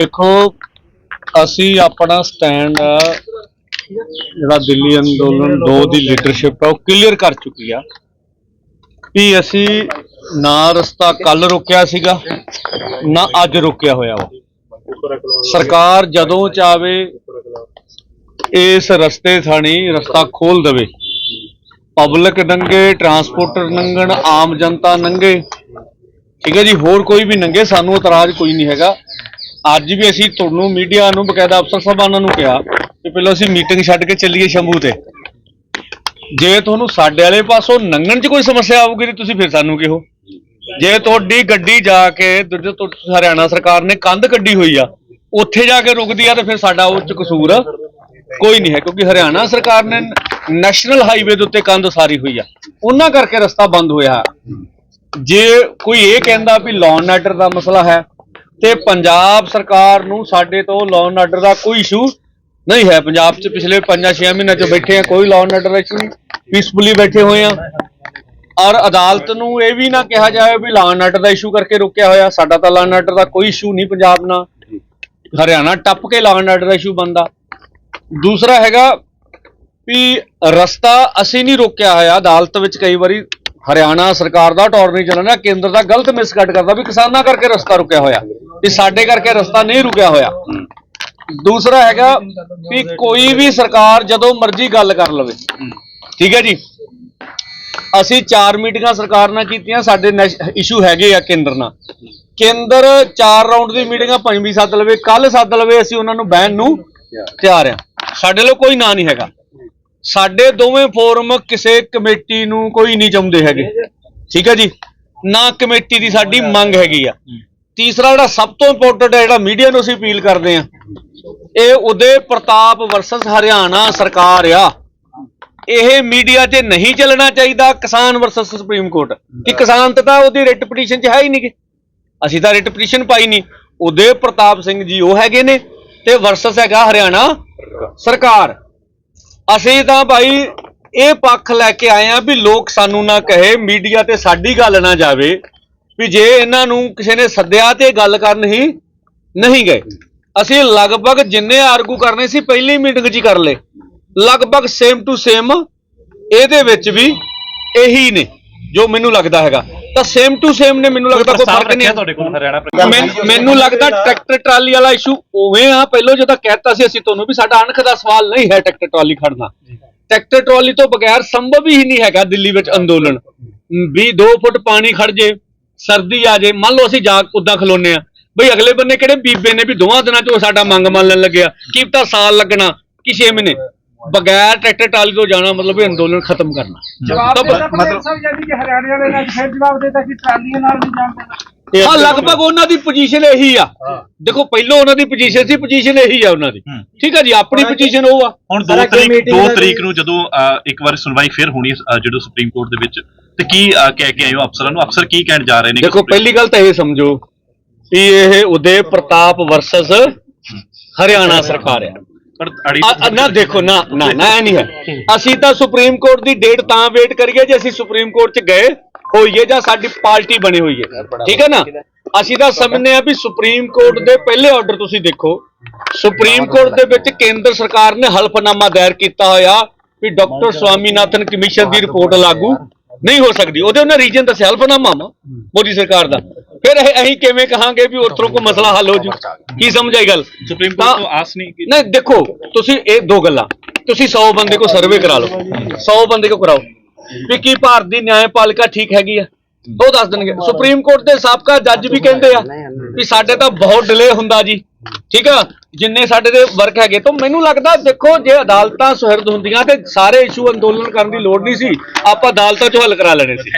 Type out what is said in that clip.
ਦੇਖੋ, ਅਸੀਂ ਆਪਣਾ ਸਟੈਂਡ ਜਿਹੜਾ ਦਿੱਲੀ ਅੰਦੋਲਨ 2 ਦੀ ਲੀਡਰਸ਼ਿਪ ਹੈ ਉਹ ਕਲੀਅਰ ਕਰ ਚੁੱਕੀ ਆ ਵੀ ਅਸੀਂ ਨਾ ਰਸਤਾ ਕੱਲ ਰੋਕਿਆ ਸੀਗਾ, ਨਾ ਅੱਜ ਰੋਕਿਆ ਹੋਇਆ ਵਾ। ਸਰਕਾਰ ਜਦੋਂ ਚਾਵੇ, ਇਸ ਰਸਤੇ ਥਾਣੀ ਰਸਤਾ ਖੋਲ ਦੇਵੇ। ਪਬਲਿਕ ਨੰਗੇ ਟਰਾਂਸਪੋਰਟਰ ਨੰਗਣ, ਆਮ ਜਨਤਾ ਨੰਗੇ। ਠੀਕ ਹੈ ਜੀ, ਹੋਰ ਕੋਈ ਵੀ ਨੰਗੇ, ਸਾਨੂੰ ਇਤਰਾਜ਼ ਕੋਈ ਨਹੀਂ ਹੈਗਾ। ਅੱਜ ਵੀ ਅਸੀਂ ਤੁਹਾਨੂੰ ਮੀਡੀਆ ਨੂੰ, ਬਕਾਇਦਾ ਅਫਸਰ ਸਾਹਿਬਾਨਾਂ ਨੂੰ ਕਿਹਾ ਕਿ ਪਹਿਲਾਂ ਅਸੀਂ ਮੀਟਿੰਗ ਛੱਡ ਕੇ ਚੱਲੀਏ ਸ਼ੰਭੂ ਤੇ। ਜੇ ਤੁਹਾਨੂੰ ਸਾਡੇ ਵਾਲੇ ਪਾਸੋਂ ਨੰਗਣ 'ਚ ਕੋਈ ਸਮੱਸਿਆ ਆਊਗੀ ਤੇ ਤੁਸੀਂ ਫਿਰ ਸਾਨੂੰ ਕਿਹੋ। ਜੇ ਤੁਹਾਡੀ ਗੱਡੀ ਜਾ ਕੇ, ਦੂਜੇ ਹਰਿਆਣਾ ਸਰਕਾਰ ਨੇ ਕੰਧ ਕੱਢੀ ਹੋਈ ਆ, ਉੱਥੇ ਜਾ ਕੇ ਰੁਕਦੀ ਆ ਤੇ ਫਿਰ ਸਾਡਾ ਉਹ 'ਚ ਕਸੂਰ ਕੋਈ ਨਹੀਂ ਹੈ, ਕਿਉਂਕਿ ਹਰਿਆਣਾ ਸਰਕਾਰ ਨੇ ਨੈਸ਼ਨਲ ਹਾਈਵੇ ਦੇ ਉੱਤੇ ਕੰਧ ਸਾਰੀ ਹੋਈ ਆ। ਉਹਨਾਂ ਕਰਕੇ ਰਸਤਾ ਬੰਦ ਹੋਇਆ। ਜੇ ਕੋਈ ਇਹ ਕਹਿੰਦਾ ਵੀ ਲਾਅ ਐਂਡ ਆਰਡਰ ਦਾ ਮਸਲਾ ਹੈ ਤੇ ਪੰਜਾਬ ਸਰਕਾਰ ਨੂੰ ਸਾਡੇ ਤੋਂ ਲਾਅ ਆਰਡਰ ਦਾ ਕੋਈ ਇਸ਼ੂ ਨਹੀਂ ਹੈ। ਪੰਜਾਬ 'ਚ ਪਿਛਲੇ 5-6 ਮਹੀਨਿਆਂ 'ਚ ਬੈਠੇ ਆ, ਕੋਈ ਲਾਅ ਐਂਡ ਆਰਡਰ ਇਸ਼ੂ ਨਹੀਂ। ਪੀਸਫੁਲੀ ਬੈਠੇ ਹੋਏ ਆ। ਔਰ ਅਦਾਲਤ ਨੂੰ ਇਹ ਵੀ ਨਾ ਕਿਹਾ ਜਾਵੇ ਵੀ ਲਾਅ ਐਂਡ ਆਰਡਰ ਦਾ ਇਸ਼ੂ ਕਰਕੇ ਰੁਕਿਆ ਹੋਇਆ। ਸਾਡਾ ਤਾਂ ਲਾਅ ਆਰਡਰ ਦਾ ਕੋਈ ਇਸ਼ੂ ਨਹੀਂ ਪੰਜਾਬ ਨਾਲ। ਹਰਿਆਣਾ ਟੱਪ ਕੇ ਲਾਅ ਐਂਡ ਆਰਡਰ ਦਾ ਇਸ਼ੂ ਬੰਦਾ ਦੂਸਰਾ ਹੈਗਾ ਵੀ ਰਸਤਾ ਅਸੀਂ ਨਹੀਂ ਰੋਕਿਆ ਹੋਇਆ। ਅਦਾਲਤ ਵਿੱਚ ਕਈ ਵਾਰੀ ਹਰਿਆਣਾ ਸਰਕਾਰ ਦਾ ਟੌਰ ਜਨਰਲ ਚੱਲਣਾ, ਕੇਂਦਰ ਦਾ ਗਲਤ ਮਿਸਗਾਈਡ ਕਰਦਾ ਵੀ ਕਿਸਾਨਾਂ ਕਰਕੇ ਰਸਤਾ ਰੁਕਿਆ ਹੋਇਆ, ਵੀ ਸਾਡੇ ਕਰਕੇ ਰਸਤਾ ਨਹੀਂ ਰੁਕਿਆ ਹੋਇਆ। ਦੂਸਰਾ ਹੈਗਾ ਵੀ ਕੋਈ ਵੀ ਸਰਕਾਰ ਜਦੋਂ ਮਰਜ਼ੀ ਗੱਲ ਕਰ ਲਵੇ। ਠੀਕ ਹੈ ਜੀ? ਅਸੀਂ ਚਾਰ ਮੀਟਿੰਗਾਂ ਸਰਕਾਰ ਨਾਲ ਕੀਤੀਆਂ, ਸਾਡੇ ਇਸ਼ੂ ਹੈਗੇ ਆ ਕੇਂਦਰ ਨਾਲ। ਕੇਂਦਰ ਚਾਰ ਰਾਉਂਡ ਦੀ ਮੀਟਿੰਗਾਂ ਪੰਜਵੀਂ ਸੱਦ ਲਵੇ ਕੱਲ ਸੱਦ ਲਵੇ, ਅਸੀਂ ਉਹਨਾਂ ਨੂੰ ਬਹਿਣ ਨੂੰ ਤਿਆਰ ਆ। ਸਾਡੇ ਲਈ ਕੋਈ ਨਾਂ ਨਹੀਂ ਹੈਗਾ। ਸਾਡੇ ਦੋਵੇਂ ਫੋਰਮ ਕਿਸੇ ਕਮੇਟੀ ਨੂੰ ਕੋਈ ਨਹੀਂ ਚਾਹੁੰਦੇ ਹੈਗੇ। ਠੀਕ ਹੈ ਜੀ? ਨਾ ਕਮੇਟੀ ਦੀ ਸਾਡੀ ਮੰਗ ਹੈਗੀ ਆ। ਤੀਸਰਾ ਜਿਹੜਾ ਸਭ ਤੋਂ ਇੰਪੋਰਟੈਂਟ ਹੈ, ਜਿਹੜਾ ਮੀਡੀਆ ਨੂੰ ਅਸੀਂ ਅਪੀਲ ਕਰਦੇ ਆ ਇਹ ਉਦੇ ਪ੍ਰਤਾਪ ਵਰਸਸ ਹਰਿਆਣਾ ਸਰਕਾਰ ਆ। ਇਹ ਮੀਡੀਆ 'ਚ ਨਹੀਂ ਚੱਲਣਾ ਚਾਹੀਦਾ ਕਿਸਾਨ ਵਰਸਸ ਸੁਪਰੀਮ ਕੋਰਟ। ਕਿ ਕਿਸਾਨ ਤਾਂ ਉਹਦੀ ਰਿਟ ਪਟੀਸ਼ਨ 'ਚ ਹੈ ਹੀ ਨਹੀਂ ਗੇ। ਅਸੀਂ ਤਾਂ ਰਿਟ ਪਟੀਸ਼ਨ ਪਾਈ ਨਹੀਂ। ਉਦੇ ਪ੍ਰਤਾਪ ਸਿੰਘ ਜੀ ਉਹ ਹੈਗੇ ਨੇ ਤੇ ਵਰਸਸ ਹੈਗਾ ਹਰਿਆਣਾ ਸਰਕਾਰ। ਅਸੀਂ ਤਾਂ ਭਾਈ ਇਹ ਪੱਖ ਲੈ ਕੇ ਆਏ ਆ ਵੀ ਲੋਕ ਸਾਨੂੰ ਨਾ ਕਹੇ, ਮੀਡੀਆ ਤੇ ਸਾਡੀ ਗੱਲ ਨਾ ਜਾਵੇ ਵੀ ਜੇ ਇਹਨਾਂ ਨੂੰ ਕਿਸੇ ਨੇ ਸੱਦਿਆ ਤੇ ਗੱਲ ਕਰਨ ਹੀ ਨਹੀਂ ਗਏ। ਅਸੀਂ ਲਗਭਗ ਜਿੰਨੇ ਆਰਗੂ ਕਰਨੇ ਸੀ, ਪਹਿਲੀ ਮੀਟਿੰਗ 'ਚ ਹੀ ਕਰ ਲਏ। ਲਗਭਗ ਸੇਮ ਟੂ ਸੇਮ ਇਹਦੇ ਵਿੱਚ ਵੀ ਇਹੀ ਨੇ। ਜੋ ਮੈਨੂੰ ਲੱਗਦਾ ਹੈਗਾ। ਤਾਂ ਸੇਮ ਟੂ ਸੇਮ ਨੇ ਮੈਨੂੰ ਲੱਗਦਾ ਕੋਈ ਫ਼ਰਕ ਨਹੀਂ ਤੁਹਾਡੇ ਕੋਲ ਹਰਿਆਣਾ ਮੈਨ- ਮੈਨੂੰ ਲੱਗਦਾ ਟਰੈਕਟਰ ਟਰਾਲੀ ਵਾਲਾ ਇਸ਼ੂ ਉਵੇਂ ਆ। ਪਹਿਲਾਂ ਜਦੋਂ ਕਹਿਤਾ ਸੀ, ਅਸੀਂ ਤੁਹਾਨੂੰ ਵੀ ਸਾਡਾ ਅਣਖ ਦਾ ਸਵਾਲ ਨਹੀਂ ਹੈ ਟਰੈਕਟਰ ਟਰਾਲੀ ਖੜਨਾ। ਟਰੈਕਟਰ ਟਰਾਲੀ ਤੋਂ ਬਗੈਰ ਸੰਭਵ ਹੀ ਨਹੀਂ ਹੈਗਾ ਦਿੱਲੀ ਵਿੱਚ ਅੰਦੋਲਨ। ਵੀ 2 ਫੁੱਟ ਪਾਣੀ ਖੜ ਜੇ, ਸਰਦੀ ਆ ਜੇ, ਮੰਨ ਲਓ ਅਸੀਂ ਜਾ ਉਦਾਂ ਖਲੋਨੇ ਆ। ਬਈ ਅਗਲੇ ਬੰਨੇ ਕਿਹੜੇ ਬੀਬੇ ਨੇ ਵੀ ਦੋਵਾਂ ਦਿਨਾਂ 'ਚ ਉਹ ਸਾਡਾ ਮੰਗ ਮੰਨ ਲੈਣ ਲੱਗਿਆ। ਕੀ ਪਤਾ ਸਾਲ ਲੱਗਣਾ, ਕਿ 6 ਮਹੀਨੇ। ਬਗੈਰ ਟਰੈਕਟਰ ਟਰਾਲੀ ਤੋਂ ਜਾਣਾ ਮਤਲਬ ਵੀ ਅੰਦੋਲਨ ਖਤਮ ਕਰਨਾ। ਜਵਾਬ ਮਤਲਬ ਸਾਹਿਬ ਯਾਨੀ ਕਿ ਹਰਿਆਣੇ ਵਾਲੇ ਨੇ ਫਿਰ ਜਵਾਬ ਦੇਤਾ ਕਿ ਟਰਾਲੀਆਂ ਨਾਲ ਨਹੀਂ ਜਾਣ ਦੇਣਾ। ਹਾਂ ਲਗਭਗ ਉਹਨਾਂ ਦੀ ਪੋਜੀਸ਼ਨ ਇਹੀ ਆ। ਦੇਖੋ ਪਹਿਲਾਂ ਉਹਨਾਂ ਦੀ ਪੋਜੀਸ਼ਨ ਸੀ ਪੋਜੀਸ਼ਨ ਇਹੀ ਆ ਉਹਨਾਂ ਦੀ। ਠੀਕ ਆ ਜੀ ਆਪਣੀ ਪੋਜੀਸ਼ਨ ਉਹ ਆ। ਹੁਣ 2 ਸਾਰਾ ਕੋਈ ਤਰੀਕ meeting 2 ਦਾ ਤਰੀਕ ਨੂੰ ਜਦੋਂ ਇੱਕ ਵਾਰ ਸੁਣਵਾਈ ਫਿਰ ਹੋਣੀ ਜਦੋਂ ਸੁਪਰੀਮ ਕੋਰਟ ਦੇ ਵਿੱਚ। ਤੇ ਕੀ ਕਹਿ ਕੇ ਆਏ ਹੋ ਅਫਸਰਾਂ ਨੂੰ? ਅਫਸਰ ਕੀ ਕਹਿਣ ਜਾ ਰਹੇ ਨੇ? ਦੇਖੋ ਪਹਿਲੀ ਗੱਲ ਤਾਂ ਇਹ ਸਮਝੋ ਕਿ ਇਹ ਉਦੇ ਪ੍ਰਤਾਪ ਵਰਸਸ ਹਰਿਆਣਾ ਸਰਕਾਰ ਆ। ਪਰ ਅੜੀ ਨਾ ਦੇਖੋ ਨਾ ਨਾ ਨਾ ਇਹ ਨਹੀਂ ਹੈ। ਅਸੀਂ ਤਾਂ ਸੁਪਰੀਮ ਕੋਰਟ ਦੀ ਡੇਟ ਤਾਂ ਵੇਟ ਕਰੀਏ ਜੇ ਅਸੀਂ ਸੁਪਰੀਮ ਕੋਰਟ 'ਚ ਗਏ ਹੋਈਏ ਜਾਂ ਸਾਡੀ ਪਾਰਟੀ ਬਣੀ ਹੋਈ ਹੈ। ਠੀਕ ਹੈ ਨਾ? ਅਸੀਂ ਤਾਂ ਸਮਝਦੇ ਆ ਵੀ ਸੁਪਰੀਮ ਕੋਰਟ ਦੇ ਪਹਿਲੇ ਆਰਡਰ ਤੁਸੀਂ ਦੇਖੋ। ਸੁਪਰੀਮ ਕੋਰਟ ਦੇ ਵਿੱਚ ਕੇਂਦਰ ਸਰਕਾਰ ਨੇ ਹਲਫਨਾਮਾ ਦਾਇਰ ਕੀਤਾ ਹੋਇਆ ਵੀ ਡਾਕਟਰ ਸਵਾਮੀਨਾਥਨ ਕਮਿਸ਼ਨ ਦੀ ਰਿਪੋਰਟ ਲਾਗੂ ਨਹੀਂ ਹੋ ਸਕਦੀ। ਉਹਦੇ ਉਹਨੇ ਰੀਜਨ ਦੱਸਿਆ ਹਲਫਨਾਮਾ ਮੋਦੀ ਸਰਕਾਰ ਦਾ। ਫਿਰ ਇਹ ਅਸੀਂ ਕਿਵੇਂ ਕਹਾਂਗੇ ਵੀ ਉਧਰੋਂ ਕੋ ਮਸਲਾ ਹੱਲ ਹੋ ਜੂ? ਕੀ ਸਮਝ ਆਈ ਗੱਲ? ਸੁਪਰੀਮ ਕੋਰਟ ਤੋਂ ਆਸ ਨਹੀਂ ਕਿ ਨਹੀਂ ਦੇਖੋ ਤੁਸੀਂ ਇਹ ਦੋ ਗੱਲਾਂ। ਤੁਸੀਂ 100 ਬੰਦੇ ਕੋ ਸਰਵੇ ਕਰਾ ਲਓ। 100 ਬੰਦੇ ਕੋ ਕਰਾਓ। ਵੀ ਕੀ ਭਾਰਤ ਦੀ ਨਿਆਂਪਾਲਿਕਾ ਠੀਕ ਹੈਗੀ ਆ? ਉਹ ਦੱਸ ਦੇਣਗੇ। ਸੁਪਰੀਮ ਕੋਰਟ ਦੇ ਸਾਬਕਾ ਜੱਜ ਵੀ ਕਹਿੰਦੇ ਆ ਵੀ ਸਾਡੇ ਤਾਂ ਬਹੁਤ ਡਿਲੇ ਹੁੰਦਾ ਜੀ। ਠੀਕ ਆ? ਜਿੰਨੇ ਸਾਡੇ ਦੇ ਵਰਕ ਹੈਗੇ। ਤਾਂ ਮੈਨੂੰ ਲੱਗਦਾ ਦੇਖੋ ਜੇ ਅਦਾਲਤਾਂ ਸੁਹਿਰਦ ਹੁੰਦੀਆਂ ਤੇ ਸਾਰੇ ਇਸ਼ੂ ਅੰਦੋਲਨ ਕਰਨ ਦੀ ਲੋੜ ਨਹੀਂ ਸੀ ਆਪਾਂ ਅਦਾਲਤਾਂ ਚੋਂ ਹੱਲ ਕਰਾ ਲੈਣੇ ਸੀ।